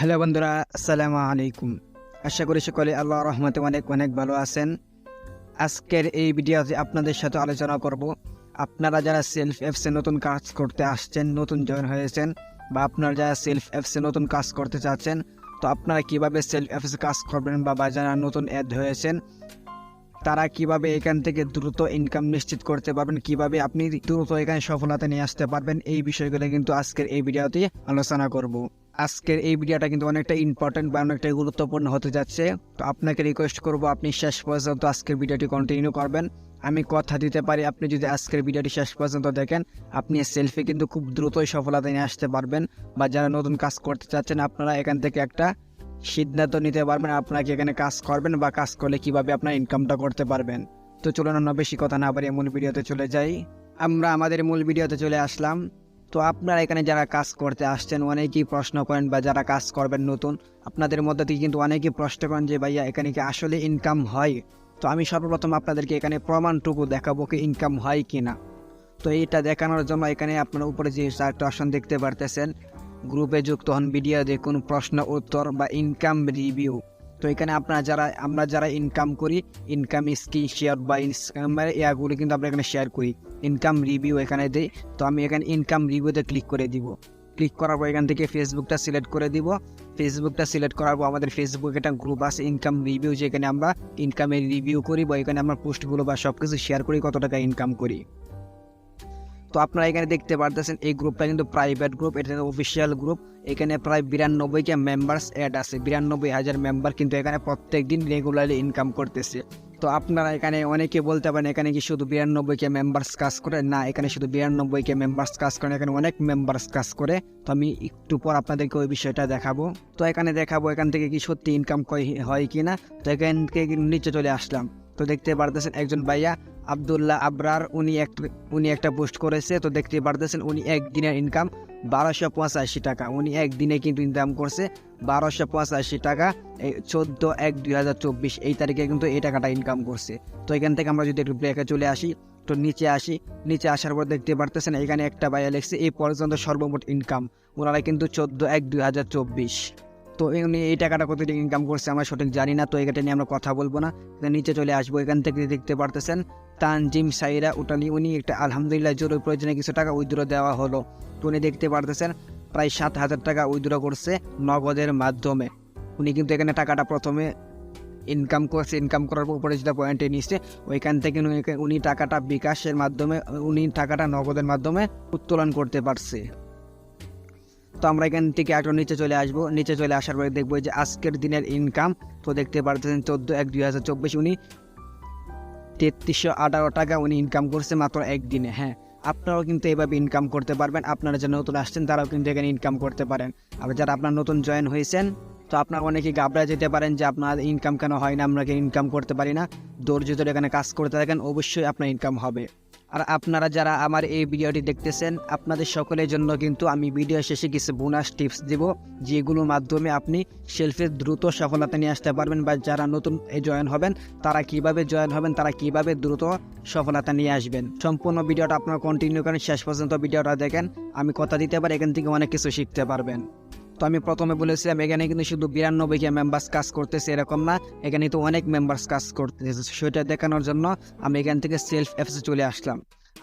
Hello বন্ধুরা, আসসালামু আলাইকুম। আশা করি সকলে আল্লাহ রহমতে অনেক অনেক ভালো আছেন। আজকের এই ভিডিওতে আপনাদের সাথে আলোচনা করব, আপনারা যারা সেলফ অ্যাপসে নতুন কাজ করতে আসছেন, নতুন জয়েন হয়েছেন, বা আপনারা যারা সেলফ অ্যাপসে নতুন কাজ করতে চাচ্ছেন, তো আপনারা কীভাবে সেলফ অ্যাপসে কাজ করবেন বা বা যারা নতুন অ্যাড হয়েছেন, তারা কীভাবে এখান থেকে দ্রুত ইনকাম নিশ্চিত করতে পারবেন, কীভাবে আপনি দ্রুত এখানে সফলতা নিয়ে আসতে পারবেন, এই বিষয়গুলো কিন্তু আজকের এই ভিডিওতে আলোচনা করব। আজকের এই ভিডিওটা কিন্তু অনেকটা ইম্পর্টেন্ট বা অনেকটা গুরুত্বপূর্ণ হতে যাচ্ছে। তো আপনাকে রিকোয়েস্ট করব, আপনি শেষ পর্যন্ত আজকের ভিডিওটি কন্টিনিউ করবেন। আমি কথা দিতে পারি, আপনি যদি আজকের ভিডিওটি শেষ পর্যন্ত দেখেন, আপনি সেলফি কিন্তু খুব দ্রুতই সফলতা নিয়ে আসতে পারবেন বা যারা নতুন কাজ করতে চাচ্ছেন, আপনারা এখান থেকে একটা সিদ্ধান্ত নিতে পারবেন আপনাকে এখানে কাজ করবেন বা কাজ করলে কীভাবে আপনার ইনকামটা করতে পারবেন। তো চলুন আমরা বেশি কথা না বাড়িয়ে মূল ভিডিওতে চলে যাই। আমরা আমাদের মূল ভিডিওতে চলে আসলাম। তো আপনারা এখানে যারা কাজ করতে আসছেন, অনেকেই প্রশ্ন করেন বা যারা কাজ করবেন নতুন, আপনাদের মধ্যে থেকে কিন্তু অনেকেই প্রশ্ন করেন যে, ভাইয়া, এখানে কি আসলে ইনকাম হয়? তো আমি সর্বপ্রথম আপনাদেরকে এখানে প্রমাণটুকু দেখাবো কি ইনকাম হয় কি না। তো এইটা দেখানোর জন্য এখানে আপনার উপরে যে চারটা অপশন দেখতে পারতেছেন গ্রুপে যুক্ত হন ভিডিও দেখুন, প্রশ্ন, উত্তর বা ইনকাম রিভিউ তো এখানে আপনারা যারা, আমরা যারা ইনকাম করি ইনকাম স্ক্রিন শেয়ার বা ইনকামের ইয়াগুলি কিন্তু আমরা এখানে শেয়ার করি। ইনকাম রিভিউ এখানে দিই। তো আমি এখানে ইনকাম রিভিউতে ক্লিক করে দিব। ক্লিক করার পর এখান থেকে ফেসবুকটা সিলেক্ট করে দিব। ফেসবুকটা সিলেক্ট করার পর আমাদের ফেসবুক একটা গ্রুপ আছে ইনকাম রিভিউ যেখানে আমরা ইনকামের রিভিউ করি বা এখানে আমরা পোস্টগুলো বা সব কিছু শেয়ার করি, কত টাকা ইনকাম করি। তো আপনারা এখানে দেখতে পারতেছেন, এই গ্রুপটা কিন্তু প্রাইভেট গ্রুপ এটা অফিসিয়াল গ্রুপ এখানে প্রায় বিরানব্বইটা মেম্বার্স অ্যাড আছে, বিরানব্বই হাজার মেম্বার কিন্তু এখানে প্রত্যেক দিন রেগুলারলি ইনকাম করতেছে। তো আপনারা এখানে অনেকে বলতে পারেন, এখানে কি শুধু বিরানব্বইকে মেম্বার্স কাজ করে? না, এখানে শুধু বিরানব্বইকে মেম্বার্স কাজ করে এখানে অনেক মেম্বার্স কাজ করে। তো আমি একটু পর আপনাদেরকে ওই বিষয়টা দেখাবো। তো এখানে দেখাবো এখান থেকে কি সত্যি ইনকাম হয় কি না তো এখান থেকে নিচে চলে আসলাম। তো দেখতে পারতেছেন একজন ভাইয়া, আবদুল্লাহ আবরার, উনি এক, উনি একটা পোস্ট করেছে। তো দেখতে পারতেছেন উনি একদিনের ইনকাম বারোশো পঁচাশি টাকা। উনি একদিনে কিন্তু ইনকাম করছে বারোশো পঁচাশি টাকা, এই চোদ্দ এক দুই হাজার চব্বিশ। এই তারিখে কিন্তু এই টাকাটা ইনকাম করছে। তো এখান থেকে আমরা যদি একটু ব্রেকে চলে আসি, তো নিচে আসি। নিচে আসার পর দেখতে পারতেছেন এখানে একটা বাইয়া লিখছে, এই পর্যন্ত সর্বমোট ইনকাম ওনারা কিন্তু চোদ্দ এক দুই হাজার চব্বিশ। তো উনি এই টাকাটা কত ইনকাম করছে আমরা সঠিক জানি না, তো এটা নিয়ে আমরা কথা বলব না। নিচে চলে আসব, এখান থেকে দেখতে পারতেছেন তানজিম সাইরা উটালি উনি একটা আলহামদুলিল্লাহ জরুরি প্রয়োজনে কিছু টাকা উইথড্র দেওয়া হলো। তো উনি দেখতে পারতেছেন প্রায় সাত হাজার টাকা উইথড্র করছে নগদের মাধ্যমে। উনি কিন্তু এখানে টাকাটা প্রথমে ইনকাম করছে ইনকাম করার উপরে যেটা পয়েন্টে নিচ্ছে, ওইখান থেকে উনি- উনি টাকাটা বিকাশের মাধ্যমে, উনি টাকাটা নগদের মাধ্যমে উত্তোলন করতে পারছে। তো আমরা এখান থেকে একটু নিচে চলে আসব। নিচে চলে আসার পরে দেখব যে আজকের দিনের ইনকাম তো দেখতে পারতেছেন চোদ্দ এক দুই হাজার চব্বিশ উনি তেত্রিশশো আঠারো টাকা উনি ইনকাম করছে মাত্র একদিনে হ্যাঁ। আপনারাও কিন্তু এইভাবে ইনকাম করতে পারবেন। আপনারা যারা নতুন আসছেন, তারাও কিন্তু এখানে ইনকাম করতে পারেন। আর যারা আপনার নতুন জয়েন হয়েছেন, তো আপনার অনেকে গাবড়া যেতে পারেন যে আপনার ইনকাম কেন হয় না, আমরা ইনকাম করতে পারি না। ধৈর্য ধরে এখানে কাজ করতে থাকেন, অবশ্যই আপনার ইনকাম হবে। আর আপনারা যারা আমার এই ভিডিওটি দেখতেছেন, আপনাদের সকলের জন্য কিন্তু আমি ভিডিও শেষে কিছু বোনাস টিপস দিব, যেগুলোর মাধ্যমে আপনি সেলফে দ্রুত সফলতা নিয়ে আসতে পারবেন বা যারা নতুন জয়েন হবেন, তারা কীভাবে জয়েন হবেন, তারা কীভাবে দ্রুত সফলতা নিয়ে আসবেন। সম্পূর্ণ ভিডিওটা আপনারা কন্টিনিউ করেন, শেষ পর্যন্ত ভিডিওটা দেখেন, আমি কথা দিতে পারি, এখান থেকে অনেক কিছু শিখতে পারবেন। তো আমি প্রথমে বলেছিলাম, এখানে কিন্তু শুধু বিরানব্বইকে মেম্বার্স কাজ করতেছে, এরকম না। এখানে তো অনেক মেম্বার্স কাজ করতেছে। সেটা দেখানোর জন্য আমি এখান থেকে সেলফ অ্যাপসে চলে আসলাম।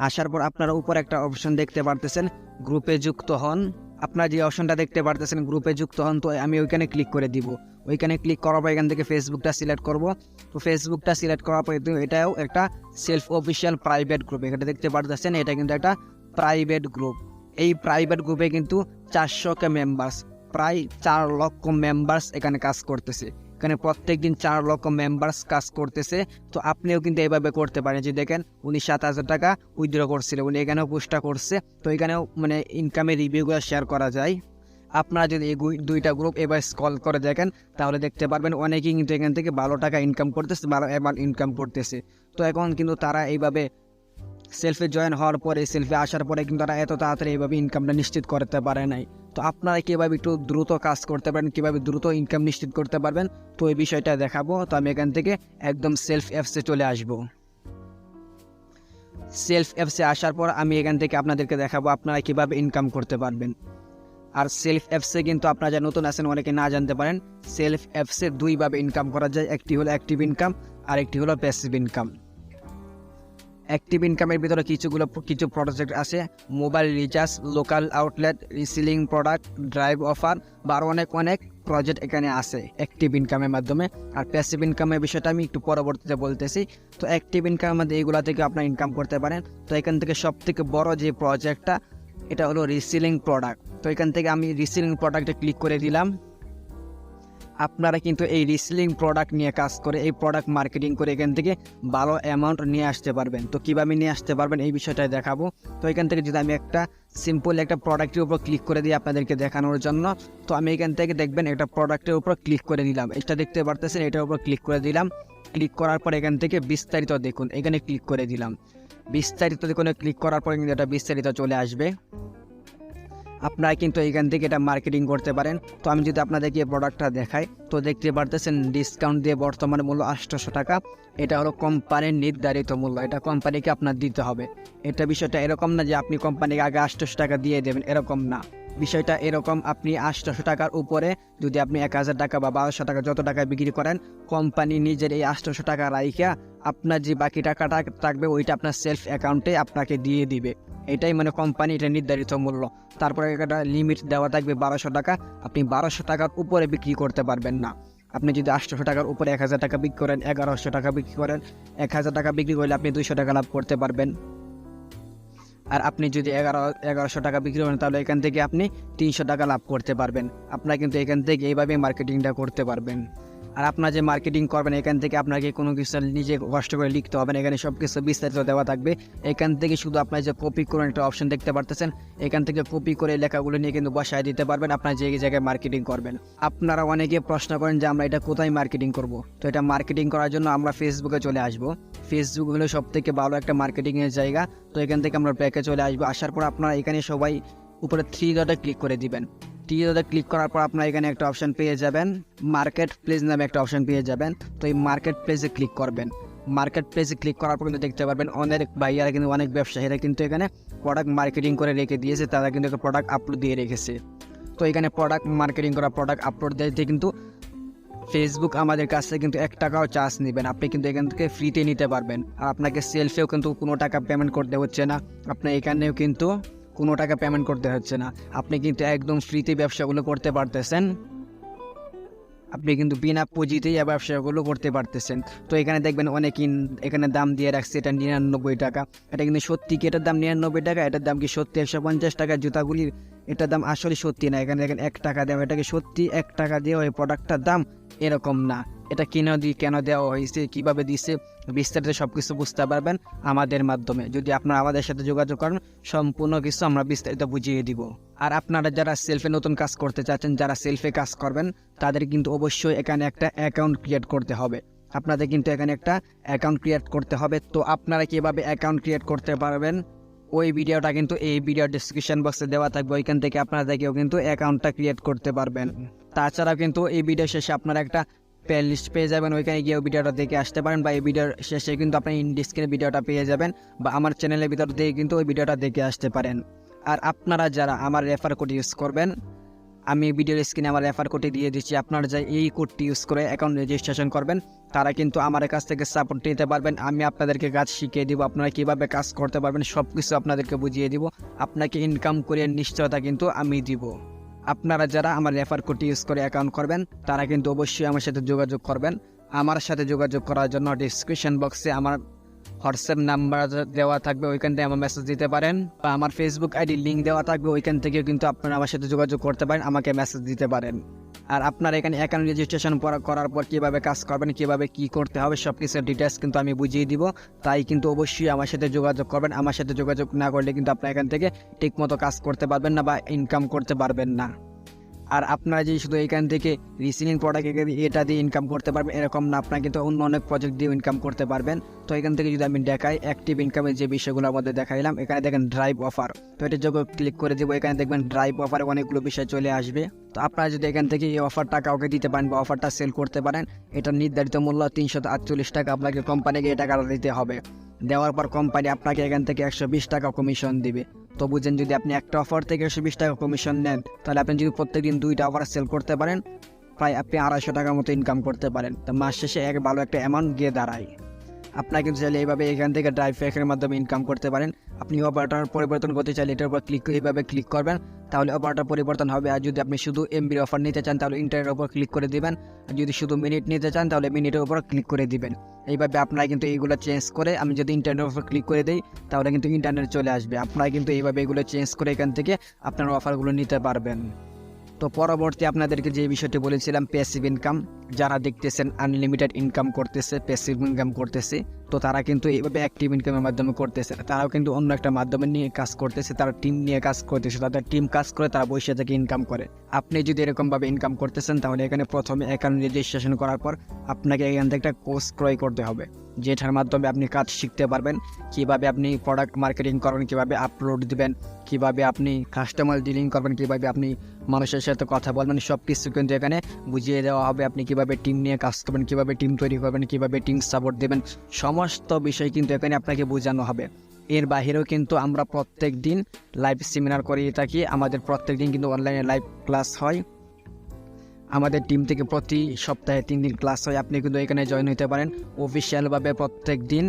আসার পর আপনারা উপর একটা অপশন দেখতে পারতেছেন গ্রুপে যুক্ত হন। আপনার যে অপশনটা দেখতে পারতেছেন গ্রুপে যুক্ত হন, তো আমি ওইখানে ক্লিক করে দিব। ওইখানে ক্লিক করার পর এখান থেকে ফেসবুকটা সিলেক্ট করব। তো ফেসবুকটা সিলেক্ট করার পর এটাও একটা সেলফ অফিসিয়াল প্রাইভেট গ্রুপ এখানে দেখতে পারতেছেন, এটা কিন্তু একটা প্রাইভেট গ্রুপ এই প্রাইভেট গ্রুপে কিন্তু চারশো কে মেম্বার্স প্রায় চার লক্ষ মেম্বার্স এখানে কাজ করতেছে। এখানে প্রত্যেক দিন চার লক্ষ মেম্বার্স কাজ করতেছে। তো আপনিও কিন্তু এইভাবে করতে পারেন। যে দেখেন, উনি সাত হাজার টাকা উইথড্র করছিল, উনি এখানেও পোস্টটা করছে। তো এখানেও মানে ইনকামের রিভিউগুলো শেয়ার করা যায়। আপনারা যদি এই দুইটা গ্রুপ এবার স্কল করে দেখেন, তাহলে দেখতে পারবেন অনেকেই কিন্তু এখান থেকে ভালো টাকা ইনকাম করতেছে, ভালো এবার ইনকাম করতেছে। তো এখন কিন্তু তারা এইভাবে সেলফে জয়েন হওয়ার পরে সেলফে আসার পরে কিন্তু তারা এত তাড়াতাড়ি এইভাবে ইনকামটা নিশ্চিত করতে পারে নাই। তো আপনারা কীভাবে একটু দ্রুত কাজ করতে পারেন, কীভাবে দ্রুত ইনকাম নিশ্চিত করতে পারবেন, তো এই বিষয়টা দেখাবো। তো আমি এখান থেকে একদম সেলফ অ্যাপসে চলে আসব। সেলফ অ্যাপসে আসার পর আমি এখান থেকে আপনাদেরকে দেখাবো আপনারা কীভাবে ইনকাম করতে পারবেন। আর সেলফ অ্যাপসে কিন্তু আপনারা যা নতুন আছেন, অনেকে না জানতে পারেন সেলফ অ্যাপসে দুইভাবে ইনকাম করা যায়, একটি হলো অ্যাক্টিভ ইনকাম আর একটি হলো প্যাসিভ ইনকাম অ্যাক্টিভ ইনকামের ভিতরে কিছুগুলো কিছু প্রজেক্ট আছে। Mobile recharge local outlet reselling product drive offer বা আরও অনেক অনেক প্রজেক্ট এখানে আছে অ্যাক্টিভ ইনকামের মাধ্যমে। আর প্যাসিভ ইনকামের বিষয়টা আমি একটু পরবর্তীতে বলতেছি। তো অ্যাক্টিভ ইনকামের মধ্যে এইগুলো থেকে আপনার ইনকাম করতে পারেন। তো এখান থেকে সব থেকে বড় যে প্রজেক্টটা এটা হলো রিসিলিং প্রোডাক্ট তো এখান থেকে আমি রিসিলিং প্রোডাক্টে ক্লিক করে দিলাম। আপনারা কিন্তু এই রিসেলিং প্রোডাক্ট নিয়ে কাজ করে, এই প্রোডাক্ট মার্কেটিং করে এখান থেকে ভালো অ্যামাউন্ট নিয়ে আসতে পারবেন। তো কীভাবে নিয়ে আসতে পারবেন এই বিষয়টাই দেখাবো। তো এখান থেকে যদি আমি একটা সিম্পল একটা প্রোডাক্টের উপর ক্লিক করে দিই আপনাদেরকে দেখানোর জন্য, তো আমি এখান থেকে দেখবেন একটা প্রোডাক্টের উপর ক্লিক করে দিলাম এটা দেখতে পারতেছেন, এটার উপর ক্লিক করে দিলাম। ক্লিক করার পর এখান থেকে বিস্তারিত দেখুন, এখানে ক্লিক করে দিলাম। বিস্তারিত দেখুন ক্লিক করার পর কিন্তু এটা বিস্তারিত চলে আসবে। আপনারা কিন্তু এখান থেকে এটা মার্কেটিং করতে পারেন। তো আমি যদি আপনাদেরকে প্রোডাক্টটা দেখাই, তো দেখতে পারতেছেন ডিসকাউন্ট দিয়ে বর্তমান মূল্য আটশোশো টাকা। এটা হলো কোম্পানির নির্ধারিত মূল্য, এটা কোম্পানিকে আপনার দিতে হবে। এটা বিষয়টা এরকম না যে আপনি কোম্পানিকে আগে আটশোশো টাকা দিয়ে দেবেন, এরকম না। বিষয়টা এরকম আপনি আটশোশো টাকার উপরে যদি আপনি এক হাজার টাকা বা বারোশো টাকা যত টাকায় বিক্রি করেন কোম্পানি নিজের এই আটশোশো টাকা রাইখা আপনার যে বাকি টাকাটা থাকবে ওইটা আপনার সেলফ অ্যাকাউন্টে আপনাকে দিয়ে দিবে। এটাই মানে কোম্পানি এটা নির্ধারিত মূল্য। তারপরে একটা লিমিট দেওয়া থাকবে বারোশো টাকা, আপনি বারোশো টাকার উপরে বিক্রি করতে পারবেন না। আপনি যদি আটশোশো টাকার উপরে এক হাজার টাকা বিক্রি করেন, এগারোশো টাকা বিক্রি করেন, এক হাজার টাকা বিক্রি করলে আপনি দুইশো টাকা লাভ করতে পারবেন। আর আপনি যদি এগারো, এগারোশো টাকা বিক্রি করেন, তাহলে এখান থেকে আপনি তিনশো টাকা লাভ করতে পারবেন। আপনারা কিন্তু এখান থেকে এইভাবে মার্কেটিংটা করতে পারবেন। আর আপনার যে মার্কেটিং করবেন, এখান থেকে আপনাকে কোনো কিছু নিজে কষ্ট করে লিখতে হবে এখানে সব কিছু বিস্তারিত দেওয়া থাকবে। এখান থেকে শুধু আপনার যে কপি করুন একটা অপশন দেখতে পারতেছেন, এখান থেকে কপি করে লেখাগুলো নিয়ে কিন্তু বসায় দিতে পারবেন, আপনার যে জায়গায় মার্কেটিং করবেন। আপনারা অনেকে প্রশ্ন করেন যে আমরা এটা কোথায় মার্কেটিং করব? তো এটা মার্কেটিং করার জন্য আমরা ফেসবুকে চলে আসব। ফেসবুক হলো সব থেকে ভালো একটা মার্কেটিংয়ের জায়গা। তো এখান থেকে আমরা ব্যাকে চলে আসব। আসার পর আপনারা এখানে সবাই উপরে থ্রি ডটে ক্লিক করে দিবেন। ডটে ক্লিক করার পর আপনারা এখানে একটা অপশন পেয়ে যাবেন। মার্কেট প্লেস নামে একটা অপশন পেয়ে যাবেন। তো এই মার্কেট প্লেসে ক্লিক করবেন। মার্কেট প্লেসে ক্লিক করার পর কিন্তু দেখতে পারবেন অনেক ভাইয়ারা কিন্তু অনেক ব্যবসায়ীরা কিন্তু এখানে প্রোডাক্ট মার্কেটিং করে রেখে দিয়েছে। তারা কিন্তু একটা প্রোডাক্ট আপলোড দিয়ে রেখেছে। তো এখানে প্রোডাক্ট মার্কেটিং করা প্রোডাক্ট আপলোড দিতে কিন্তু ফেসবুক আমাদের কাছ থেকে কিন্তু এক টাকাও চার্জ নেবেন। আপনি কিন্তু এখান থেকে ফ্রিতে নিতে পারবেন। আর আপনাকে সেলফেও কিন্তু কোনো টাকা পেমেন্ট করতে হচ্ছে না। আপনি এখানেও কিন্তু কোনো টাকা পেমেন্ট করতে হচ্ছে না। আপনি কিন্তু একদম ফ্রিতে ব্যবসাগুলো করতে পারতেছেন। আপনি কিন্তু বিনা পুঁজিতেই ব্যবসাগুলো করতে পারতেছেন। তো এখানে দেখবেন অনেক এখানে দাম দিয়ে রাখছে, এটা নিরানব্বই টাকা। এটা কিন্তু সত্যি কি এটার দাম নিরানব্বই টাকা? এটার দাম কি সত্যি একশো পঞ্চাশ টাকা? জুতাগুলির এটার দাম আসলে সত্যি না। এখানে দেখেন এক টাকা দেওয়া এটাকে সত্যি এক টাকা দিয়ে ওই প্রোডাক্টটার দাম এরকম না। এটা কেন দিয়ে কেন দেওয়া হয়েছে, কীভাবে দিচ্ছে বিস্তারিত সব কিছু বুঝতে পারবেন আমাদের মাধ্যমে। যদি আপনারা আমাদের সাথে যোগাযোগ করেন, সম্পূর্ণ কিছু আমরা বিস্তারিত বুঝিয়ে দিব। আর আপনারা যারা সেলফে নতুন কাজ করতে চাচ্ছেন, যারা সেলফে কাজ করবেন, তাদের কিন্তু অবশ্যই এখানে একটা অ্যাকাউন্ট ক্রিয়েট করতে হবে। আপনাদের কিন্তু এখানে একটা অ্যাকাউন্ট ক্রিয়েট করতে হবে। তো আপনারা কীভাবে অ্যাকাউন্ট ক্রিয়েট করতে পারবেন, ওই ভিডিওটা কিন্তু এই ভিডিও ডিসক্রিপশন বক্সে দেওয়া থাকবে। ওইখান থেকে আপনারা দেখেও কিন্তু অ্যাকাউন্টটা ক্রিয়েট করতে পারবেন। তাছাড়াও কিন্তু এই ভিডিও শেষে আপনারা একটা প্লে লিস্ট পেয়ে যাবেন। ওইখানে গিয়ে ভিডিওটা দেখে আসতে পারেন বা এই ভিডিওর শেষে কিন্তু আপনি ইন্ডিস্ক্রিনে ভিডিওটা পেয়ে যাবেন বা আমার চ্যানেলের ভিতর দিয়ে কিন্তু ওই ভিডিওটা দেখে আসতে পারেন। আর আপনারা যারা আমার রেফার কোড ইউজ করবেন, আমি ভিডিওর স্ক্রিনে আমার রেফার কোডটি দিয়ে দিচ্ছি। আপনারা যাই এই কোডটি ইউজ করে অ্যাকাউন্ট রেজিস্ট্রেশন করবেন, তারা কিন্তু আমার কাছ থেকে সাপোর্ট নিতে পারবেন। আমি আপনাদেরকে কাজ শিখিয়ে দিব, আপনারা কীভাবে কাজ করতে পারবেন সব কিছু আপনাদেরকে বুঝিয়ে দিব। আপনাকে ইনকাম করে নিশ্চয়তা কিন্তু আমি দিব। আপনারা যারা আমার রেফার কোডটি ইউজ করে অ্যাকাউন্ট করবেন, তারা কিন্তু অবশ্যই আমার সাথে যোগাযোগ করবেন। আমার সাথে যোগাযোগ করার জন্য ডিসক্রিপশন বক্সে আমার হোয়াটসঅ্যাপ নাম্বার দেওয়া থাকবে, ওইখান থেকে আমার মেসেজ দিতে পারেন। বা আমার ফেসবুক আইডি লিঙ্ক দেওয়া থাকবে, ওইখান থেকেও কিন্তু আপনারা আমার সাথে যোগাযোগ করতে পারেন, আমাকে মেসেজ দিতে পারেন। আর আপনার এখানে অ্যাকাউন্ট রেজিস্ট্রেশন করার পর কীভাবে কাজ করবেন, কীভাবে কী করতে হবে সব কিছু ডিটেলস কিন্তু আমি বুঝিয়ে দিব। তাই কিন্তু অবশ্যই আমার সাথে যোগাযোগ করবেন। আমার সাথে যোগাযোগ না করলে কিন্তু আপনার এখান থেকে ঠিকমতো কাজ করতে পারবেন না বা ইনকাম করতে পারবেন না। আর আপনারা যে শুধু এখান থেকে রিসিলিং প্রোডাক্ট এটা দিয়ে ইনকাম করতে পারবেন, এরকম না, আপনারা কিন্তু অন্য অনেক প্রজেক্ট দিয়ে ইনকাম করতে পারবেন। তো এখান থেকে যদি আমি দেখাই অ্যাক্টিভ ইনকামের যে বিষয়গুলোর মধ্যে দেখাইলাম, এখানে দেখেন ড্রাইভ অফার তো এটা যখন ক্লিক করে দেবো, এখানে দেখবেন ড্রাইভ অফারে অনেকগুলো বিষয় চলে আসবে। তো আপনারা যদি এখান থেকে এই অফারটা কাউকে দিতে পারেন বা অফারটা সেল করতে পারেন, এটা নির্ধারিত মূল্য তিনশো আটচল্লিশ টাকা আপনাকে কোম্পানিকে এই টাকাটা দিতে হবে। দেওয়ার পর কোম্পানি আপনাকে এখান থেকে একশো বিশ টাকা কমিশন দিবে। তো বুঝেন যদি আপনি একটা অফার থেকে একশো বিশ টাকা কমিশন নেন, তাহলে আপনি যদি প্রত্যেকদিন দুইটা অফার সেল করতে পারেন, প্রায় আপনি আড়াইশো টাকার মতো ইনকাম করতে পারেন। তো মাস শেষে এক ভালো একটা অ্যামাউন্ট গিয়ে দাঁড়ায়। আপনারা কিন্তু চাইলে এইভাবে এখান থেকে ড্রাইভ ফ্যাকের মাধ্যমে ইনকাম করতে পারেন। আপনি অপারেটর পরিবর্তন করতে চাইলে এটার উপর ক্লিক এইভাবে ক্লিক করবেন, তাহলে অপারেটর পরিবর্তন হবে। আর যদি আপনি শুধু এমবির অফার নিতে চান, তাহলে ইন্টারনেটের উপর ক্লিক করে দিবেন। আর যদি শুধু মিনিট নিতে চান, তাহলে মিনিটের উপর ক্লিক করে দিবেন। এইভাবে আপনারা কিন্তু এইগুলো চেঞ্জ করে, আমি যদি ইন্টারনেটের উপর ক্লিক করে দিই, তাহলে কিন্তু ইন্টারনেট চলে আসবে। আপনারা কিন্তু এইভাবে এগুলো চেঞ্জ করে এখান থেকে আপনার অফারগুলো নিতে পারবেন। তো পরবর্তী আপনাদেরকে যে বিষয়টি বলেছিলাম প্যাসিভ ইনকাম যারা দেখতেছেন আনলিমিটেড ইনকাম করতেছে প্যাসিভ ইনকাম করতেছে, তো তারা কিন্তু এইভাবে অ্যাক্টিভ ইনকামের মাধ্যমে করতেছে তারাও কিন্তু অন্য একটা মাধ্যমে নিয়ে কাজ করতেছে, তারা টিম নিয়ে কাজ করতেছে, তাদের টিম কাজ করে, তারা বসে থেকে ইনকাম করে। আপনি যদি এরকমভাবে ইনকাম করতেছেন, তাহলে এখানে প্রথমে অ্যাকাউন্ট রেজিস্ট্রেশন করার পর আপনাকে এখান থেকে একটা কোর্স ক্রয় করতে হবে। যেটার মাধ্যমে আপনি কাজ শিখতে পারবেন, কীভাবে আপনি প্রোডাক্ট মার্কেটিং করবেন, কীভাবে আপলোড দিবেন, কীভাবে আপনি কাস্টমার ডিলিং করবেন, কীভাবে আপনি মানুষের সাথে কথা বলবেন সব কিছু কিন্তু এখানে বুঝিয়ে দেওয়া হবে আপনি কীভাবে টিম নিয়ে কাজ করবেন, কীভাবে টিম তৈরি করবেন, কীভাবে টিম সাপোর্ট দেবেন, সমস্ত বিষয় কিন্তু এখানে আপনাকে বোঝানো হবে। এর বাহিরেও কিন্তু আমরা প্রত্যেক দিন লাইভ সেমিনার করিয়ে থাকি। আমাদের প্রত্যেক দিন কিন্তু অনলাইনে লাইভ ক্লাস হয়। আমাদের টিম থেকে প্রতি সপ্তাহে তিন দিন ক্লাস হয়। আপনি কিন্তু এখানে জয়েন হতে পারেন। অফিসিয়ালভাবে প্রত্যেক দিন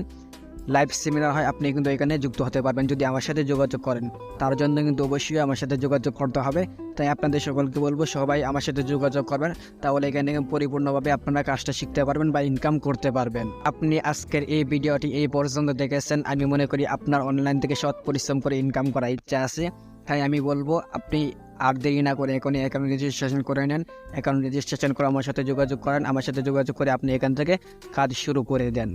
লাইভ সেমিনার হয়। আপনি কিন্তু এখানে যুক্ত হতে পারবেন যদি আমার সাথে যোগাযোগ করেন। তার জন্য কিন্তু অবশ্যই আমার সাথে যোগাযোগ করতে হবে। তাই আপনাদের সকলকে বলব, সবাই আমার সাথে যোগাযোগ করবেন। তাহলে এখানে পরিপূর্ণভাবে আপনারা কাজটা শিখতে পারবেন বা ইনকাম করতে পারবেন। আপনি আজকের এই ভিডিওটি এই পর্যন্ত দেখেছেন। আমি মনে করি আপনার অনলাইন থেকে সৎ পরিশ্রম করে ইনকাম করার ইচ্ছা আছে। তাই আমি বলব, আপনি আর দেরি না করে এখনই অ্যাকাউন্ট রেজিস্ট্রেশন করে নেন। অ্যাকাউন্ট রেজিস্ট্রেশন করে আমার সাথে যোগাযোগ করেন। আমার সাথে যোগাযোগ করে আপনি এখান থেকে কাজ শুরু করে দেন।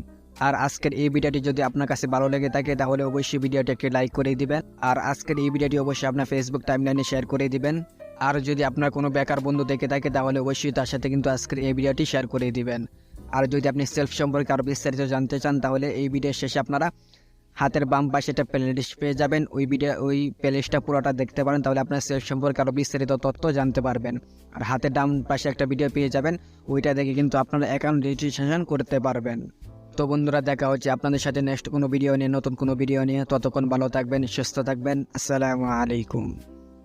আর আজকের এই ভিডিওটি যদি আপনার কাছে ভালো লেগে থাকে, তাহলে অবশ্যই ভিডিওটি একটি লাইক করে দিবেন। আর আজকের এই ভিডিওটি অবশ্যই আপনার ফেসবুক টাইমলাইনে শেয়ার করে দিবেন। আর যদি আপনার কোনো বেকার বন্ধু দেখে থাকে, তাহলে অবশ্যই তার সাথে কিন্তু আজকের এই ভিডিওটি শেয়ার করে দিবেন। আর যদি আপনি সেলফ সম্পর্কে আরও বিস্তারিত জানতে চান, তাহলে এই ভিডিওর শেষে আপনারা হাতের বাম পাশে একটা প্লেলিস্ট পেয়ে যাবেন। ওই ভিডিও ওই প্লেলিস্টটা পুরোটা দেখতে পারেন, তাহলে আপনার সেলফ সম্পর্কে আরও বিস্তারিত তথ্য জানতে পারবেন। আর হাতের ডাম পাশে একটা ভিডিও পেয়ে যাবেন, ওইটা দেখে কিন্তু আপনারা অ্যাকাউন্ট রেজিস্ট্রেশন করতে পারবেন। তো বন্ধুরা, দেখা হচ্ছে আপনাদের সাথে নেক্সট কোনো ভিডিও নিয়ে, নতুন কোনো ভিডিও নিয়ে। ততক্ষণ ভালো থাকবেন, সুস্থ থাকবেন। আসসালামু আলাইকুম।